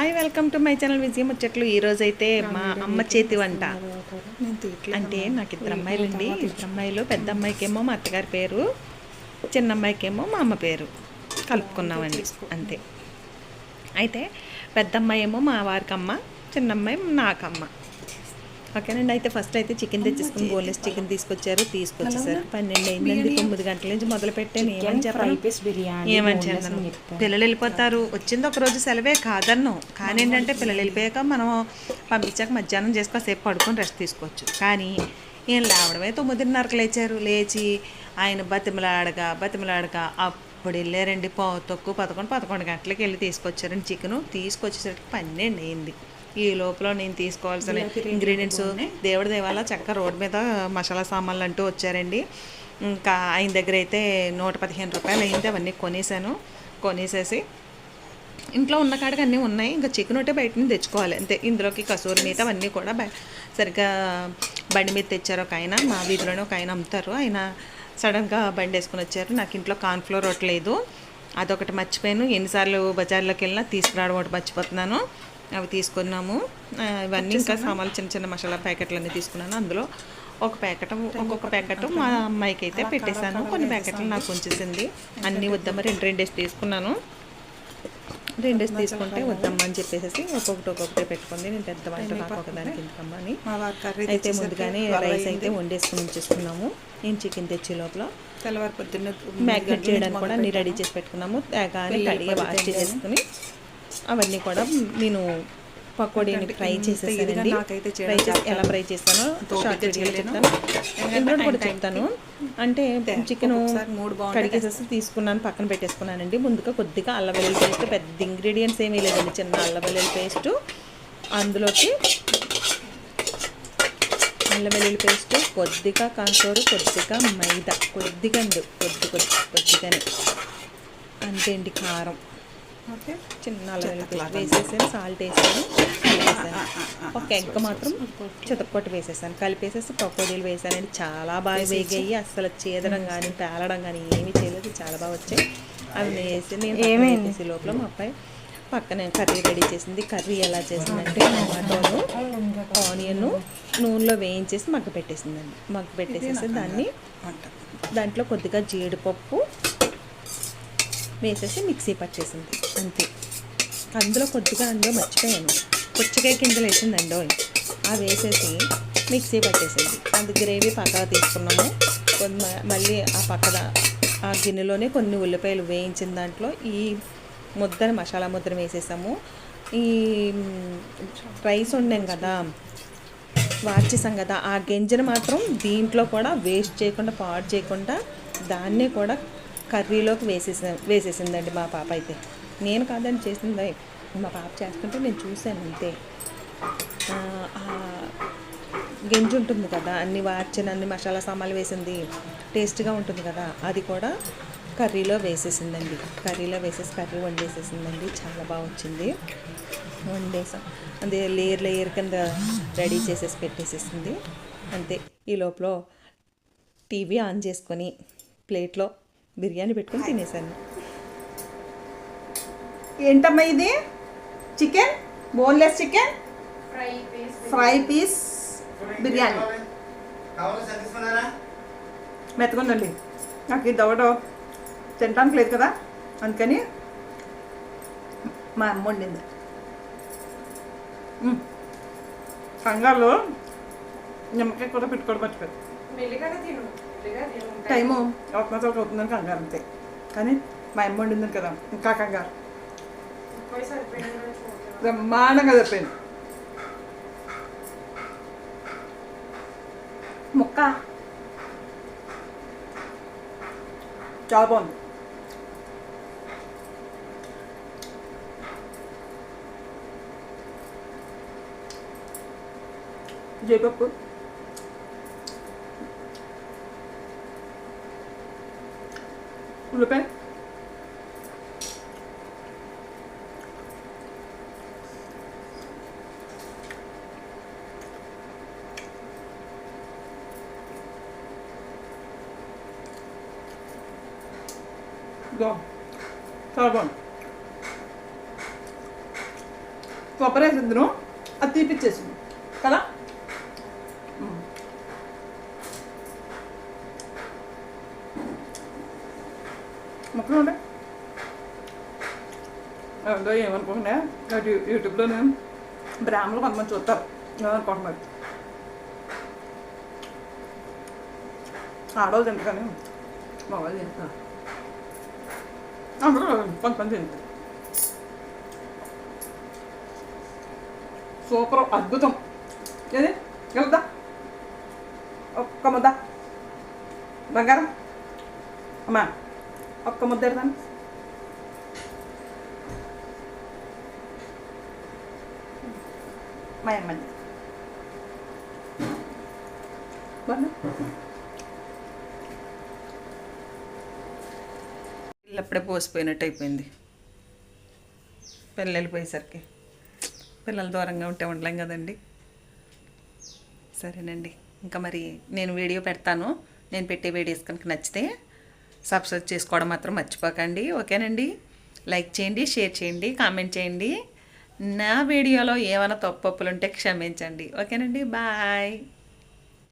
Hi welcome to my channel విజయం ముచ్చట్లు ఈరోజు అయితే మా అమ్మ చేతి వంట. అంటే నాకు ఇద్దరు అమ్మాయిలండి. ఇద్దరు అమ్మాయిలు పెద్ద అమ్మాయికేమో మా అత్తగారి పేరు చిన్న అమ్మాయికేమో మా అమ్మ పేరు. కలుపుకున్నామండి అంతే. అయితే పెద్ద అమ్మాయి ఏమో మా వారికి అమ్మ చిన్న అమ్మాయి నాకమ్మ. ఓకేనండి అయితే ఫస్ట్ అయితే చికెన్ తెచ్చేసుకుని బోన్లెస్ చికెన్ తీసుకొచ్చారు తీసుకొచ్చేసారు. పన్నెండు అయిందండి తొమ్మిది గంటల నుంచి మొదలు పెట్టాను ఏమని చెప్పాలి చెప్పను? పిల్లలు వెళ్ళిపోతారు. వచ్చింది ఒక రోజు సెలవే కాదన్ను. కానీ ఏంటంటే పిల్లలు వెళ్ళిపోయాక మనం పంపించాక మధ్యాహ్నం చేసి కాసేపు పడుకొని రెస్ట్ తీసుకోవచ్చు. కానీ ఈయన లేవడమే తొమ్మిదిన్నరకు లేచారు. లేచి ఆయన బతిమలాడగా బతిమలాడగా అప్పుడు వెళ్ళారండి. పావు తక్కువ పదకొండు పదకొండు గంటలకు వెళ్ళి తీసుకొచ్చారండి చికెను తీసుకొచ్చేసరికి పన్నెండు అయింది. ఈ లోపల నేను తీసుకోవాల్సిన ఇంగ్రీడియంట్స్ దేవుడి దేవాల చక్క రోడ్ మీద మసాలా సామాన్లు అంటూ వచ్చారండి. ఇంకా ఆయన దగ్గర అయితే నూట పదిహేను రూపాయలు అయింది. అవన్నీ కొనేసాను కొనేసేసి ఇంట్లో ఉన్న కాడికి అన్నీ ఉన్నాయి. ఇంకా చికెన్ ఒకటే బయట నుంచి తెచ్చుకోవాలి. అంతే. ఇందులోకి కసూరి మీద అవన్నీ కూడా సరిగ్గా బండి మీద తెచ్చారు ఒక ఆయన. మా వీధిలోనే ఒక ఆయన అమ్ముతారు. ఆయన సడన్గా బండి వేసుకుని వచ్చారు. నాకు ఇంట్లో కార్న్ఫ్లోర్ ఒకటి లేదు. అదొకటి మర్చిపోయాను. ఎన్నిసార్లు బజార్లోకి వెళ్ళినా తీసుకురావడం ఒకటి మర్చిపోతున్నాను. అవి తీసుకున్నాము. ఇవన్నీ ఇంకా సామాన్లు చిన్న చిన్న మసాలా ప్యాకెట్లు అన్నీ తీసుకున్నాను. అందులో ఒక ప్యాకెట్ ఒక్కొక్క ప్యాకెట్ మా అమ్మాయికి అయితే పెట్టేశాను. కొన్ని ప్యాకెట్లు నాకు ఉంచేసింది. అన్నీ వద్దమ్మ రెండు రెండేసి తీసుకున్నాను. రెండేసి తీసుకుంటే వద్దమ్మా అని చెప్పేసి ఒక్కొక్కటి ఒక్కొక్కటి పెట్టుకుంది. నేను పెద్ద వంట నాకు ఒకదానికి ఎందుకమ్మా అని అయితే ముందుగానే రైస్ అయితే వండేసుకుని ఉంచేసుకున్నాము. నేను చికెన్ తెచ్చే లోపల తెల్లవారు పొద్దున్న మ్యాగ్నెట్ చేయడానికి కూడా అన్ని రెడీ చేసి పెట్టుకున్నాము. తేగానే కడిగి వాష్ చేసేసుకుని అవన్నీ కూడా నేను పకోడీని ఫ్రై చేసేసానండి. ఫ్రై చేసి ఎలా ఫ్రై చేస్తానో షార్ట్ చెప్తాను. ఇందులో కూడా చెప్తాను. అంటే చికెన్. కడిగేసేసి తీసుకున్నాను పక్కన పెట్టేసుకున్నానండి. ముందుగా కొద్దిగా అల్లం వెల్లుల్లి పేస్ట్ పెద్ద ఇంగ్రీడియంట్స్ ఏమీ లేదండి. చిన్న అల్లం వెల్లుల్లి పేస్ట్ అందులోకి అల్లం వెల్లుల్లి పేస్ట్ కొద్దిగా కాంసూరు కొద్దిగా మైదా కొద్దిగా అండి కొద్ది కొద్ది కొద్దిగానే. అంతే అండి కారం. ఓకే. చిన్న వేసేసాను సాల్ట్ వేసాను కలిపేసాను. ఒక ఎగ్ మాత్రం చితక్కొట్టి వేసేసాను. కలిపేసేసి పకోడీలు వేసానండి. చాలా బాగా వేగాయి. అసలు చేదడం కానీ పేలడం కానీ ఏమీ చేయలేదు. చాలా బాగా వచ్చాయి. అవి వేసి నేను పెట్టేసి లోపల మా అబ్బాయి పక్కనే కర్రీ రెడీ చేసింది. కర్రీ ఎలా చేసిందంటే టమాటోను ఆనియన్ నూనెలో వేయించేసి మగ్గ పెట్టేసిందండి. మగ్గ పెట్టేసేసి దాన్ని దాంట్లో కొద్దిగా జీడిపప్పు వేసేసి మిక్సీ పట్టేసింది అంతే అందులో కొద్దిగా అందులో మర్చిపోయాను. పుచ్చకాయ కిందలు వేసిందండి ఆ వేసేసి మిక్సీ పట్టేసింది అది గ్రేవీ పక్కగా తీసుకున్నాము. కొన్ని మళ్ళీ ఆ పక్కన ఆ గిన్నెలోనే కొన్ని ఉల్లిపాయలు వేయించిన దాంట్లో ఈ ముద్దని మసాలా ముద్ర వేసేసాము. ఈ రైస్ వండాను కదా వార్చేసాం కదా ఆ గింజను మాత్రం దీంట్లో కూడా వేస్ట్ చేయకుండా పాడు చేయకుండా దాన్నే కూడా కర్రీలోకి వేసేసా వేసేసిందండి మా పాప అయితే. నేను కాదని చేసింది. మా పాప చేస్తుంటే నేను చూశాను అంతే. ఆ, గింజ ఉంటుంది కదా అన్ని వార్చిన అన్ని మసాలా సామాన్లు వేసింది. టేస్ట్గా ఉంటుంది కదా అది కూడా కర్రీలో వేసేసిందండి. కర్రీలో వేసేసి కర్రీ వండేసేసిందండి. చాలా బాగా వచ్చింది. వండేసాం. అదే లేయర్ లేయర్ కింద రెడీ చేసేసి పెట్టేసేసింది. అంతే. ఈ లోపల టీవీ ఆన్ చేసుకొని ప్లేట్లో బిర్యానీ పెట్టుకొని తినేసాను. ఏంటమ్మా ఇది? Chicken? Boneless chicken? Fry piece biryani. మెత్తకుందండి నాకు ఇది ఒకటో తినడానికి లేదు కదా అందుకని మా అమ్మ వండింది. కంగారులో నిమ్మకాయ కూడా పెట్టుకోవడం మర్చిపోయారు టైము ఒక అవుతుందని కంగారు అంతే కానీ మా అమ్మ వండింది కదా ఇంకా కంగారు బ్రహ్మాండంగా చెప్పింది ముక్క చాలా బాగుంది జీడిపప్పు Le బాగుంది చాలా బాగుంది కొబ్బరి అది తీపిచ్చేసింది కదా ముక్కలు ఉండే ఏదో ఏమనుకుంటున్నా అటు యూట్యూబ్లోనే బ్రాహ్మణులు కొంతమంది చూస్తారు ఏమనుకుంటున్నారు ఆడవాళ్ళు తింటారు మగవాళ్ళు తింటారు అందరూ కొంతమంది తింటారు సూపర్ అద్భుతం ఏది వెళ్దా ఒక్క ముద్ద బంగారం అమ్మా ఒక్క ముద్దరు ఎడతాను మా అమ్మని అప్పుడే పోసిపోయినట్టు అయిపోయింది. పిల్లలు వెళ్ళిపోయేసరికి పిల్లలు దూరంగా ఉంటే ఉండలేం కదండి. సరేనండి. ఇంకా మరి నేను వీడియో పెడతాను. నేను పెట్టే వీడియోస్ కనుక నచ్చితే సబ్స్క్రైబ్ చేసుకోవడం మాత్రం మర్చిపోకండి. ఓకేనండి? లైక్ చేయండి షేర్ చేయండి కామెంట్ చేయండి. నా వీడియోలో ఏమైనా తప్పులు ఉంటే క్షమించండి. ఓకేనండి? బాయ్.